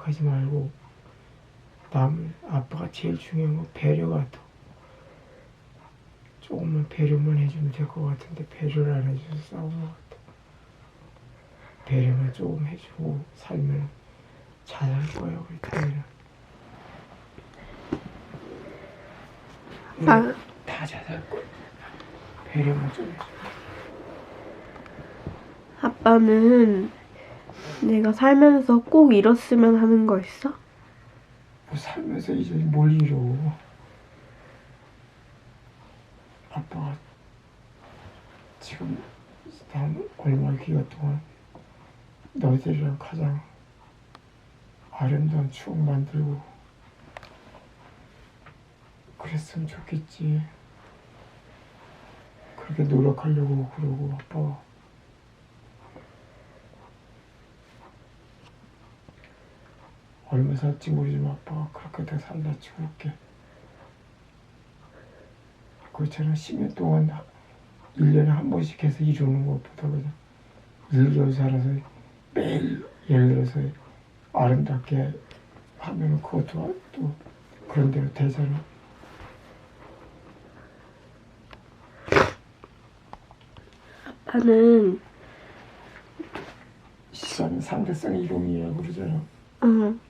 생각하지 말고 남을 아빠가 제일 중요한 건 배려가 더. 조금만 배려만 해주면 될 것 같은데 배려를 안 해줘서 싸우는 것 같아. 배려만 조금 해주고 살면 잘할 거야 우리 타이는. 아, 다잘살 거야. 배려만 좀 해줘. 아빠는 내가 살면서 꼭 이뤘으면 하는 거 있어? 뭐 살면서 이제 뭘 이뤄 아빠가 지금 한 얼마 기간 동안 너희들이랑 가장 아름다운 추억 만들고 그랬으면 좋겠지 그렇게 노력하려고 그러고 아빠 얼마 살지 모르지만 아빠가 그렇게 다 살다 죽을게. 그렇잖아. 10년 동안 1년에 한 번씩 해서 이루는 것보다 그냥 일년 살아서 매일 예를 들어서 아름답게 하면 그것도 또 그런 대로 되잖아. 아빠는 시간은 상대성의 이동이라고 그러잖아. 응.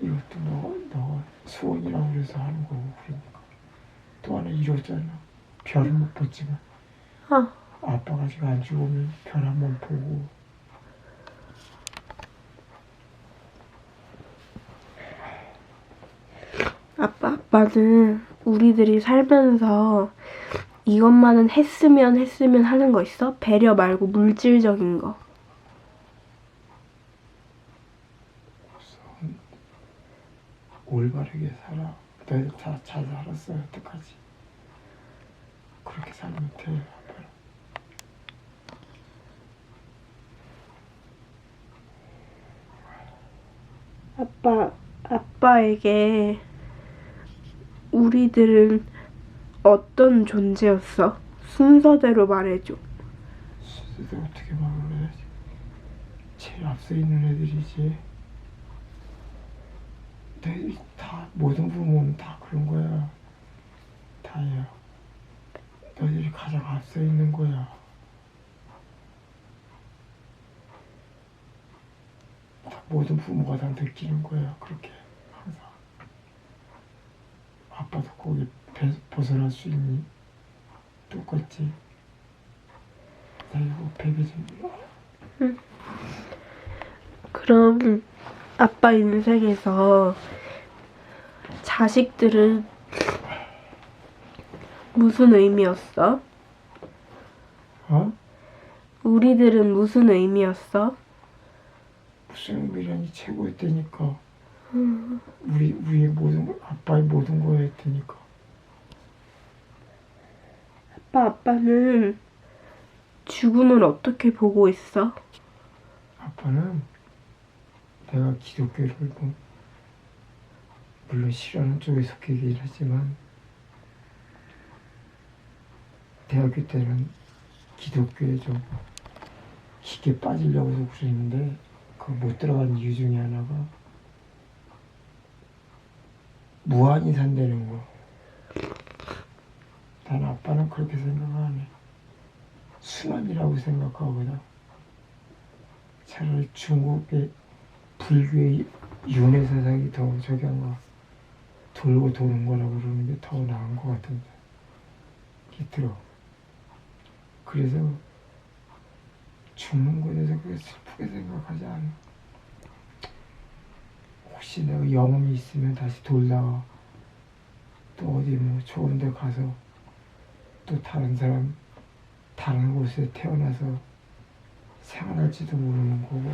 이것도 너, 너 소원이라고 그래서 하는 거고 그러니까. 또 하나 이뤘잖아. 별은 못 봤지만. 아, 아빠가 지금 안 죽으면 별 한 번 보고. 아빠, 아빠는 우리들이 살면서 이것만은 했으면 했으면 하는 거 있어? 배려 말고 물질적인 거. 우선 올바르게 살아. 너희들 다잘 살았어 여태까지. 그렇게 살면 돼 아빠는 아빠, 아빠에게 우리들은 어떤 존재였어? 순서대로 말해줘. 수들도 어떻게 말을 해야지? 제일 앞서 있는 애들이지 다 모든 부모는 다 그런 거야. 다야. 너희들이 가장 앞서 있는 거야. 다 모든 부모가 다 느끼는 거야 그렇게 항상. 아빠도 거기 배- 벗어날 수 있니? 똑같지. 나 이거 베개 좀. 그럼 아빠 인생에서 자식들은 무슨 의미였어? 어? 우리들은 무슨 의미였어? 무슨 의미라니 최고였다니까 우리 우리의 모든 거 아빠의 모든 거였다니까 아빠 아빠는 죽음을 어떻게 보고 있어? 아빠는 내가 기독교를 뭐 물론 싫어하는 쪽에 속하긴 하지만 대학교 때는 기독교에 좀 깊게 빠지려고 해서 그랬는데 그 못 들어간 이유 중에 하나가 무한히 산다는 거. 난 아빠는 그렇게 생각 안 해. 순환이라고 생각하거든. 차라리 중국의 불교의 윤회 사상이 더 저기 한가 돌고 도는 거라고 그러는 게 더 나은 것 같은데. 이게 들어. 그래서 죽는 것에 대해서 그렇게 슬프게 생각하지 않아. 혹시 내가 영혼이 있으면 다시 돌다가 또 어디 뭐 좋은 데 가서 또 다른 사람 다른 곳에 태어나서 생활할지도 모르는 거고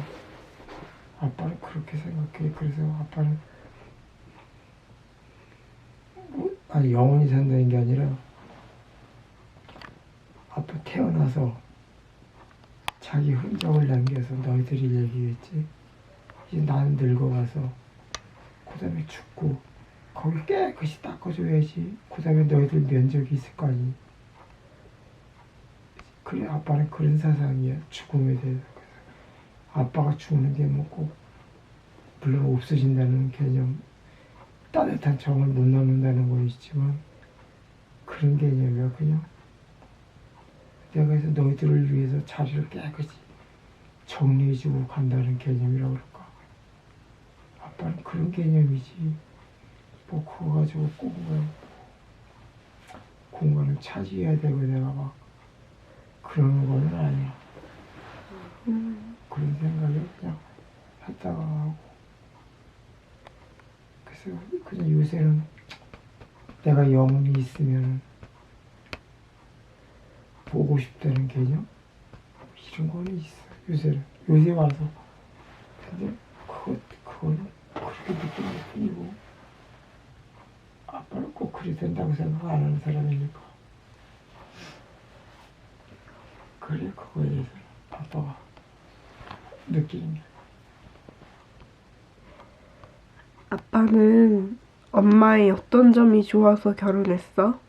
아빠는 그렇게 생각해 그래서 아빠는 뭐, 아니 영원히 산다는 게 아니라 아빠 태어나서 자 자기 흔적을 남겨서 너희들이 얘기했지. 이제 나는 늙어가서 그 다음에 죽고 거기 깨끗이 닦아줘야지. 그 다음에 너희들 면적이 있을 거 아니. 그래 아빠는 그런 사상이야 죽음에 대해서. 아빠가 죽는 게 뭐고 물론 없어진다는 개념 따뜻한 정을 못 넣는다는 건 있지만 그런 개념이야 그냥. 내가 그래서 너희들을 위해서 자리를 깨끗이 정리해주고 간다는 개념이라고 그럴까? 아빠는 그런 개념이지. 뭐 그거 가지고 꼭뭐 공간을 차지해야 되고 내가 막 그러는 거는 아니야. 음, 그런 생각을 그냥 했다가 하고. 그래서 그냥 요새는 내가 영혼이 있으면 보고 싶다는 개념? 이런 거는 있어 요새는. 요새 와서 근데 그거 그거는 그렇게 느끼는 것 뿐이고 아빠는 꼭 그리 된다고 생각 안 하는 사람이니까. 그래 그거에 대해서 아빠가 게 아빠는 엄마의 어떤 점이 좋아서 결혼했어?